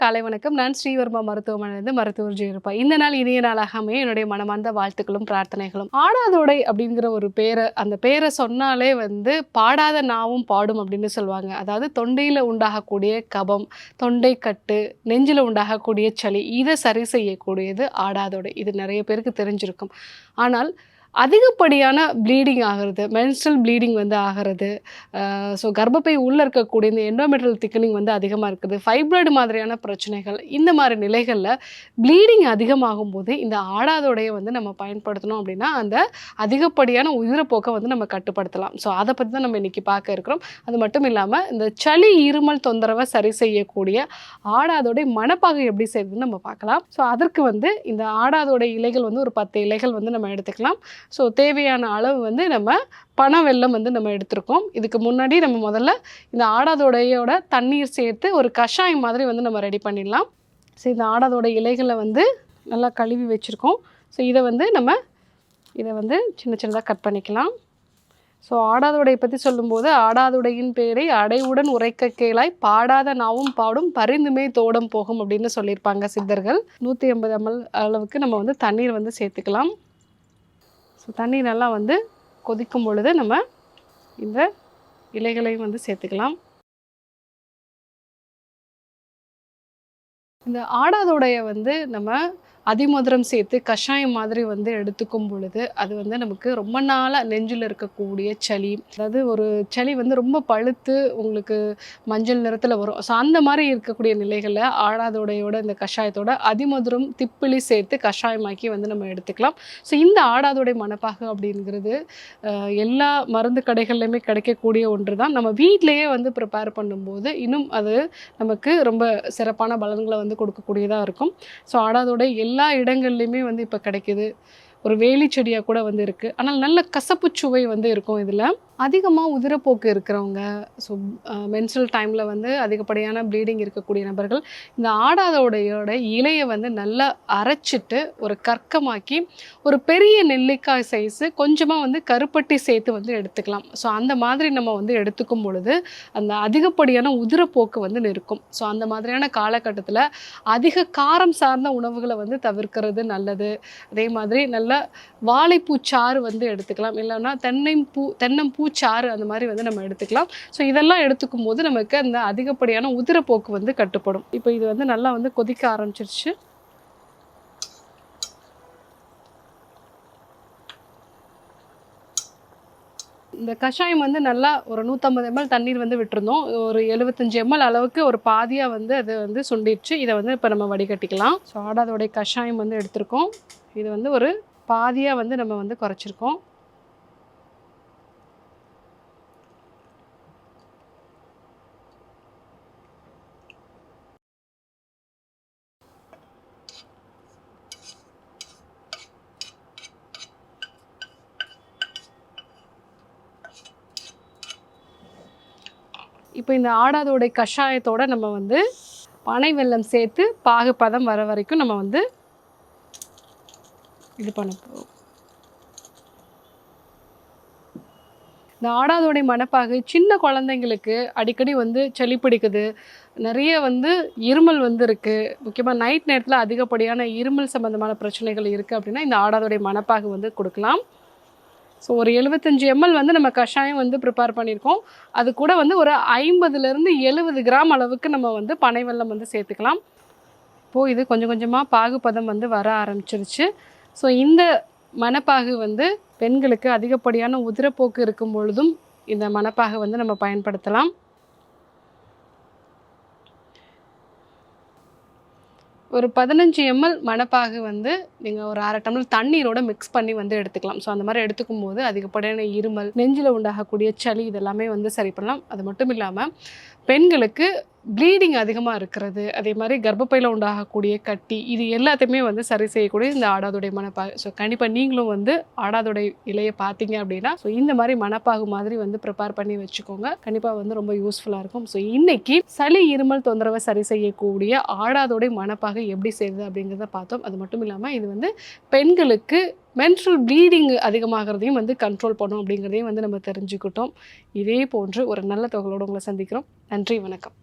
காலை வணக்கம். நான் ஸ்ரீவர்மா மருத்துவமனையிலிருந்து மருத்துவர் ஜெயிருப்பா இந்த நாள் இனிய நாளாக அமைய என்னுடைய மனமார்ந்த வாழ்த்துக்களும் பிரார்த்தனைகளும். ஆடாதோடை அப்படிங்கிற ஒரு பேரை அந்த பேரை சொன்னாலே வந்து பாடாத நாவும் பாடும் அப்படின்னு சொல்லுவாங்க. அதாவது தொண்டையில் உண்டாகக்கூடிய கபம் தொண்டை கட்டு நெஞ்சில் உண்டாகக்கூடிய சளி இதை சரி செய்யக்கூடியது ஆடாதோடை. இது நிறைய பேருக்கு தெரிஞ்சிருக்கும். ஆனால் அதிகப்படியான ப்ளீடிங் ஆகிறது மென்ஸ்ட்ரல் ப்ளீடிங் வந்து ஆகிறது ஸோ கர்ப்பப்பை உள்ளே இருக்கக்கூடிய இந்த எண்டோமெட்ரல் திக்கனிங் வந்து அதிகமாக இருக்குது ஃபைப்ராய்டு மாதிரியான பிரச்சனைகள் இந்த மாதிரி நிலைகளில் ப்ளீடிங் அதிகமாகும் போது இந்த ஆடாதோடையை வந்து நம்ம பயன்படுத்தணும் அப்படின்னா அந்த அதிகப்படியான உயிரப்போக்கை வந்து நம்ம கட்டுப்படுத்தலாம். ஸோ அதை பற்றி தான் நம்ம இன்றைக்கி பார்க்க இருக்கிறோம். அது மட்டும் இல்லாமல் இந்த சளி இருமல் தொந்தரவை சரி செய்யக்கூடிய ஆடாதோடைய மனப்பாகை எப்படி செய்யுதுன்னு நம்ம பார்க்கலாம். ஸோ அதற்கு வந்து இந்த ஆடாதோடைய இலைகள் வந்து ஒரு பத்து இலைகள் வந்து நம்ம எடுத்துக்கலாம். ஸோ தேவையான அளவு வந்து நம்ம பனை வெல்லம் வந்து நம்ம எடுத்திருக்கோம். இதுக்கு முன்னாடி நம்ம முதல்ல இந்த ஆடாதோடையோட தண்ணீர் சேர்த்து ஒரு கஷாயம் மாதிரி வந்து நம்ம ரெடி பண்ணிடலாம். ஸோ இந்த ஆடாதோட இலைகளை வந்து நல்லா கழுவி வச்சுருக்கோம். ஸோ இதை வந்து நம்ம இதை வந்து சின்ன சின்னதாக கட் பண்ணிக்கலாம். ஸோ ஆடாதுடை பற்றி சொல்லும்போது ஆடாதுடையின் பேரை அடைவுடன் உரைக்க கேளாய் பாடாத நாவும் பாடும் பரிந்துமே தோடம் போகும் அப்படின்னு சொல்லியிருப்பாங்க சித்தர்கள். நூற்றி எண்பது எம்எல் அளவுக்கு நம்ம வந்து தண்ணீர் வந்து சேர்த்துக்கலாம். ஸோ தண்ணி நல்லா வந்து கொதிக்கும் பொழுது நம்ம இந்த இலைகளையும் வந்து சேர்த்துக்கலாம். இந்த ஆடாதோடைய வந்து நம்ம அதிமதுரம் சேர்த்து கஷாயம் மாதிரி வந்து எடுத்துக்கும் பொழுது அது வந்து நமக்கு ரொம்ப நாளாக நெஞ்சில் இருக்கக்கூடிய சளி. அதாவது ஒரு சளி வந்து ரொம்ப பழுத்து உங்களுக்கு மஞ்சள் நிறத்தில் வரும். ஸோ அந்த மாதிரி இருக்கக்கூடிய நிலைகளில் ஆடாதோடையோட இந்த கஷாயத்தோட அதிமதுரம் திப்பிலி சேர்த்து கஷாயமாக்கி வந்து நம்ம எடுத்துக்கலாம். ஸோ இந்த ஆடாதோடை மணப்பாகு அப்படிங்கிறது எல்லா மருந்து கடைகள்லையுமே கிடைக்கக்கூடிய ஒன்று தான் நம்ம வீட்டிலையே வந்து ப்ரிப்பேர் பண்ணும்போது இன்னும் அது நமக்கு ரொம்ப சிறப்பான பலன்களை வந்து கொடுக்கக்கூடியதாக இருக்கும். ஸோ ஆடாதோட எல்லா இடங்கள்லையுமே வந்து இப்போ கிடைக்குது. ஒரு வேலி செடியாக கூட வந்து இருக்குது ஆனால் நல்ல கசப்பு சுவை வந்து இருக்கும் இதில். அதிகமாக உதிரப்போக்கு இருக்கிறவங்க ஸோ மென்சுரல் டைமில் வந்து அதிகப்படியான ப்ளீடிங் இருக்கக்கூடிய நபர்கள் இந்த ஆடாதோடையோட இலையை வந்து நல்லா அரைச்சிட்டு ஒரு கற்கமாக்கி ஒரு பெரிய நெல்லிக்காய் சைஸு கொஞ்சமாக வந்து கருப்பட்டி சேர்த்து வந்து எடுத்துக்கலாம். ஸோ அந்த மாதிரி நம்ம வந்து எடுத்துக்கும் பொழுது அந்த அதிகப்படியான உதிரப்போக்கு வந்து நிற்கும். ஸோ அந்த மாதிரியான காலகட்டத்தில் அதிக காரம் சார்ந்த உணவுகளை வந்து தவிர்க்கிறது நல்லது. அதே மாதிரி நல்ல வாழைப்பூ சாறு வந்து எடுத்துக்கலாம். இல்லைன்னா தென்னை பூ தென்னம்பூ சாறு அந்த மாதிரி வந்து நம்ம எடுத்துக்கலாம். ஸோ இதெல்லாம் எடுத்துக்கும் போது நமக்கு அந்த அதிகப்படியான உதிரப்போக்கு வந்து கட்டுப்படும். இப்போ இது வந்து நல்லா வந்து கொதிக்க ஆரம்பிச்சிருச்சு. இந்த கஷாயம் வந்து நல்லா ஒரு நூற்றம்பது எம்எல் தண்ணீர் வந்து விட்டுருந்தோம். ஒரு எழுபத்தஞ்சு எம்எல் அளவுக்கு ஒரு பாதியாக வந்து அது வந்து சுண்டிடுச்சு. இதை வந்து இப்போ நம்ம வடிகட்டிக்கலாம். ஸோ ஆடாதோடைய கஷாயம் வந்து எடுத்திருக்கோம். இது வந்து ஒரு பாதியாக வந்து நம்ம வந்து குறைச்சிருக்கோம். இப்போ இந்த ஆடாதோட கஷாயத்தோட நம்ம வந்து பனை வெல்லம் சேர்த்து பாகு பதம் வர வரைக்கும் நம்ம வந்து இது பண்ண போகிறோம் இந்த ஆடாதோடைய மணப்பாகு சின்ன குழந்தைங்களுக்கு அடிக்கடி வந்து சளி பிடிக்குது. நிறைய வந்து இருமல் வந்து இருக்குது முக்கியமாக நைட் நேரத்தில் அதிகப்படியான இருமல் சம்மந்தமான பிரச்சனைகள் இருக்குது அப்படின்னா இந்த ஆடாதோடைய மணப்பாகு வந்து கொடுக்கலாம். ஸோ ஒரு எழுபத்தஞ்சு எம்எல் வந்து நம்ம கஷாயம் வந்து ப்ரிப்பேர் பண்ணியிருக்கோம். அது கூட வந்து ஒரு ஐம்பதுலேருந்து எழுபது கிராம் அளவுக்கு நம்ம வந்து பனை வெல்லம் வந்து சேர்த்துக்கலாம். இப்போது இது கொஞ்சம் கொஞ்சமாக பாகுபதம் வந்து வர ஆரம்பிச்சிருச்சு. ஸோ இந்த மணப்பாகு வந்து பெண்களுக்கு அதிகப்படியான உதிரப்போக்கு இருக்கும் பொழுதும் இந்த மணப்பாக வந்து நம்ம பயன்படுத்தலாம். ஒரு பதினஞ்சு எம்எல் மணப்பாகு வந்து நீங்கள் ஒரு அரை டம்ளர் தண்ணீரோட மிக்ஸ் பண்ணி வந்து எடுத்துக்கலாம். ஸோ அந்த மாதிரி எடுத்துக்கும் போது அதிகப்படியான இருமல் நெஞ்சில் உண்டாகக்கூடிய சளி இதெல்லாமே வந்து சரி பண்ணலாம். அது மட்டும் இல்லாமல் பெண்களுக்கு ப்ளீடிங் அதிகமாக இருக்கிறது அதே மாதிரி கர்ப்பப்பையில் உண்டாகக்கூடிய கட்டி இது எல்லாத்தையுமே வந்து சரி செய்யக்கூடிய இந்த ஆடாதுடைய மனப்பாகு ஸோ கண்டிப்பாக நீங்களும் வந்து ஆடாதுடைய இலையை பார்த்தீங்க அப்படின்னா ஸோ இந்த மாதிரி மனப்பாகு மாதிரி வந்து ப்ரிப்பேர் பண்ணி வச்சுக்கோங்க. கண்டிப்பாக வந்து ரொம்ப யூஸ்ஃபுல்லாக இருக்கும். ஸோ இன்றைக்கி சளி இருமல் தொந்தரவை சரி செய்யக்கூடிய ஆடாதோடைய மனப்பாகு எப்படி செய்யுது அப்படிங்கிறத பார்த்தோம். அது மட்டும் இல்லாமல் இது வந்து பெண்களுக்கு மென்ஸ்ட்ரல் ப்ளீடிங் அதிகமாகிறதையும் வந்து கண்ட்ரோல் பண்ணும் அப்படிங்கிறதையும் வந்து நம்ம தெரிஞ்சுக்கிட்டோம். இதே போன்று ஒரு நல்ல தொகையோடு உங்களை சந்திக்கிறோம். நன்றி வணக்கம்.